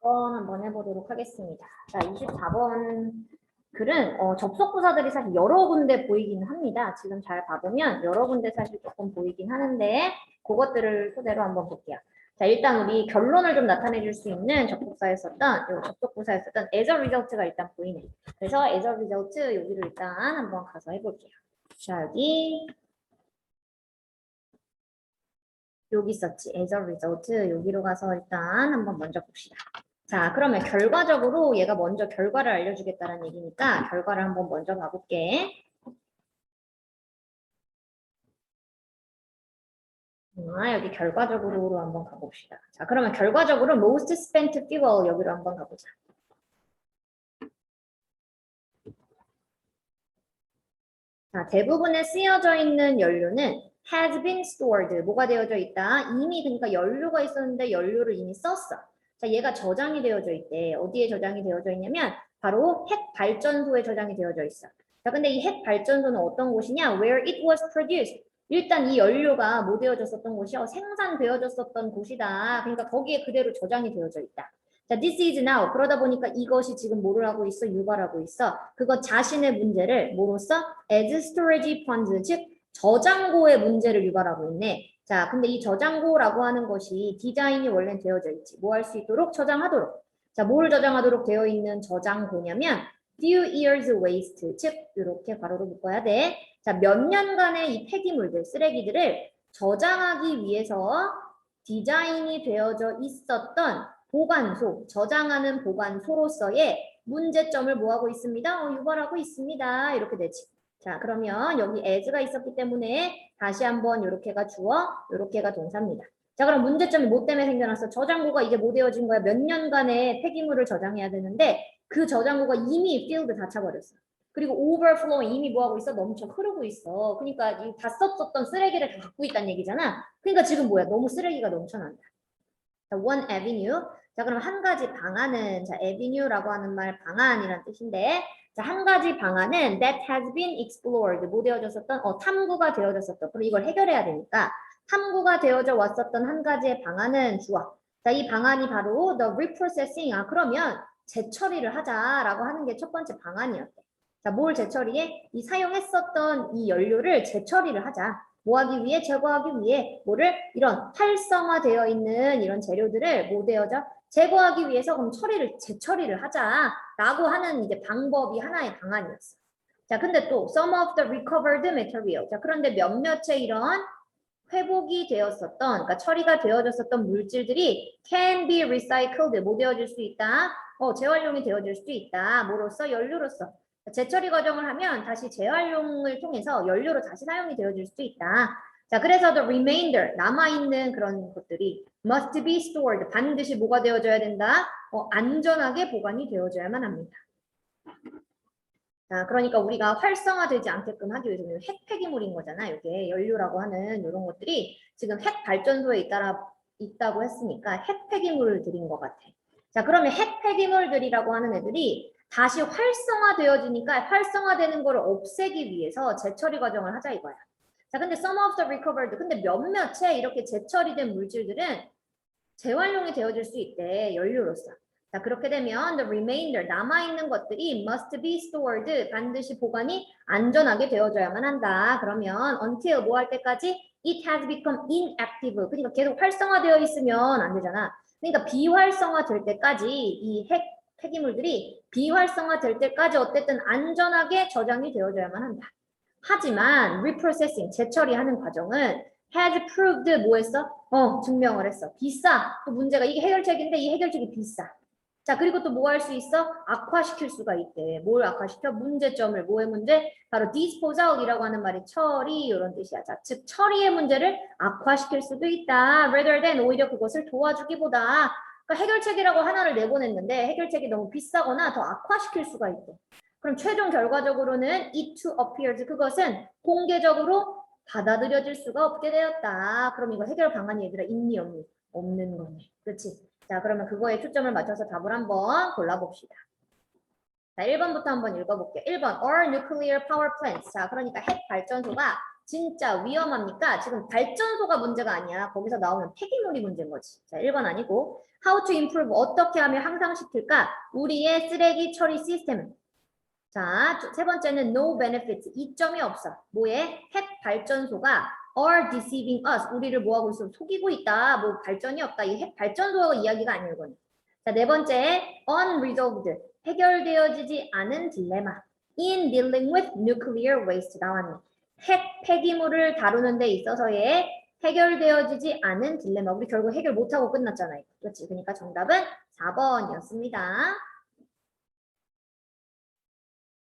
24번 한번 해보도록 하겠습니다. 자, 24번 글은 어, 접속 부사들이 사실 여러 군데 보이긴 합니다. 지금 잘 봐보면 여러 군데 사실 조금 보이긴 하는데 그것들을 토대로 한번 볼게요. 자, 일단 우리 결론을 좀 나타내 줄 수 있는 접속사에 썼던, 요 접속부사에 썼던 as a result가 일단 보이네. 그래서 as a result 여기를 일단 한번 가서 해볼게요. 자, 여기 여기 있었지. as a result 여기로 가서 일단 한번 먼저 봅시다. 자, 그러면 결과적으로 얘가 먼저 결과를 알려주겠다는 얘기니까 결과를 한번 먼저 봐볼게. 아, 여기 결과적으로 한번 가봅시다. 자, 그러면 결과적으로 most spent fuel 여기로 한번 가보자. 자, 대부분에 쓰여져 있는 연료는 has been stored. 뭐가 되어져 있다? 이미 그러니까 연료가 있었는데 연료를 이미 썼어. 자, 얘가 저장이 되어져 있대. 어디에 저장이 되어져 있냐면 바로 핵 발전소에 저장이 되어져 있어. 자, 근데 이 핵 발전소는 어떤 곳이냐? Where it was produced. 일단 이 연료가 뭐 되어졌었던 곳이요? 생산되어졌었던 곳이다. 그러니까 거기에 그대로 저장이 되어져 있다. 자, this is now. 그러다 보니까 이것이 지금 뭐를 하고 있어? 유발하고 있어. 그거 자신의 문제를 뭐로써? as storage funds, 즉 저장고의 문제를 유발하고 있네. 자, 근데 이 저장고라고 하는 것이 디자인이 원래 되어져 있지. 뭐 할 수 있도록 저장하도록. 자, 뭘 저장하도록 되어 있는 저장고냐면 few years waste, 즉 이렇게 괄호로 묶어야 돼. 자, 몇 년간의 이 폐기물들, 쓰레기들을 저장하기 위해서 디자인이 되어져 있었던 보관소, 저장하는 보관소로서의 문제점을 뭐하고 있습니다? 어, 유발하고 있습니다. 이렇게 되지. 자, 그러면 여기 as가 있었기 때문에 다시 한번 이렇게가 주어, 이렇게가 동사입니다. 자, 그럼 문제점이 뭐 때문에 생겨났어? 저장고가 이제 뭐 되어진 거야? 몇 년간의 폐기물을 저장해야 되는데 그 저장고가 이미 필드 다 차버렸어. 그리고 overflow 이미 뭐 하고 있어? 넘쳐 흐르고 있어. 그러니까 이다 썼었던 쓰레기를 다 갖고 있다는 얘기잖아. 그러니까 지금 뭐야? 너무 쓰레기가 넘쳐난다. 자, one avenue. 자, 그럼 한 가지 방안은 자, avenue라고 하는 말 방안이란 뜻인데 자, 한 가지 방안은 that has been explored. 뭐 되어졌었던? 어, 탐구가 되어졌었던. 그럼 이걸 해결해야 되니까 탐구가 되어져 왔었던 한 가지의 방안은 주어. 자, 이 방안이 바로 the reprocessing. 아, 그러면 재처리를 하자라고 하는 게 첫 번째 방안이었대. 자, 뭘 재처리해? 이 사용했었던 이 연료를 재처리를 하자. 뭐 하기 위해? 제거하기 위해 뭐를? 이런 활성화되어 있는 이런 재료들을 뭐 되어져? 제거하기 위해서 그럼 처리를 재처리를 하자라고 하는 이제 방법이 하나의 방안이었어. 자, 근데 또 some of the recovered material. 자, 그런데 몇몇의 이런 회복이 되었었던, 그러니까 처리가 되어졌었던 물질들이 can be recycled. 뭐 되어질 수 있다? 어, 재활용이 되어질 수 있다. 뭐로써? 연료로서. 재처리 과정을 하면 다시 재활용을 통해서 연료로 다시 사용이 되어질 수 있다. 자, 그래서 the remainder 남아있는 그런 것들이 must be stored 반드시 뭐가 되어져야 된다? 어, 안전하게 보관이 되어져야만 합니다. 자, 그러니까 우리가 활성화되지 않게끔 하기 위해서 는 핵 폐기물인 거잖아. 이게 연료라고 하는 이런 것들이 지금 핵 발전소에 있다, 있다고 했으니까 핵 폐기물을 들인 것 같아. 자, 그러면 핵 폐기물들이라고 하는 애들이 다시 활성화되어지니까 활성화되는 걸 없애기 위해서 재처리 과정을 하자 이거야. 자, 근데 some of the recovered, 근데 몇몇의 이렇게 재처리된 물질들은 재활용이 되어질 수 있대, 연료로서. 자, 그렇게 되면 the remainder, 남아있는 것들이 must be stored, 반드시 보관이 안전하게 되어져야만 한다. 그러면 until 뭐 할 때까지 it has become inactive. 그러니까 계속 활성화되어 있으면 안 되잖아. 그러니까 비활성화 될 때까지 이 핵 폐기물들이 비활성화 될 때까지 어쨌든 안전하게 저장이 되어져야만 한다. 하지만 reprocessing 재처리하는 과정은 has proved 뭐 했어? 어 증명을 했어. 비싸. 또 문제가 이게 해결책인데 이 해결책이 비싸. 자 그리고 또 뭐 할 수 있어? 악화시킬 수가 있대. 뭘 악화시켜? 문제점을 뭐의 문제? 바로 disposal이라고 하는 말이 처리 이런 뜻이야. 자, 즉 처리의 문제를 악화시킬 수도 있다. rather than 오히려 그것을 도와주기보다 그러니까 해결책이라고 하나를 내보냈는데 해결책이 너무 비싸거나 더 악화시킬 수가 있대. 그럼 최종 결과적으로는 it to appears 그것은 공개적으로 받아들여질 수가 없게 되었다. 그럼 이거 해결 방안이 얘들아 있니 없니? 없는 거네. 그렇지? 자 그러면 그거에 초점을 맞춰서 답을 한번 골라봅시다. 자 1번부터 한번 읽어볼게요. 1번 All nuclear power plants. 자 그러니까 핵 발전소가 진짜 위험합니까? 지금 발전소가 문제가 아니야. 거기서 나오는 폐기물이 문제인 거지. 자, 1번 아니고 how to improve 어떻게 하면 향상시킬까? 우리의 쓰레기 처리 시스템. 자, 두- 세 번째는 no benefits. 이점이 없어. 뭐에? 핵 발전소가 are deceiving us. 우리를 뭐하고 있어? 속이고 있다. 뭐 발전이 없다. 이 핵 발전소 이야기가 아니에요. 이거는. 자, 네 번째 unresolved. 해결되어지지 않은 딜레마. in dealing with nuclear waste 나왔네. 핵 폐기물을 다루는 데 있어서의 해결되어지지 않은 딜레마. 우리 결국 해결 못하고 끝났잖아요. 그렇지. 그러니까 정답은 4번이었습니다.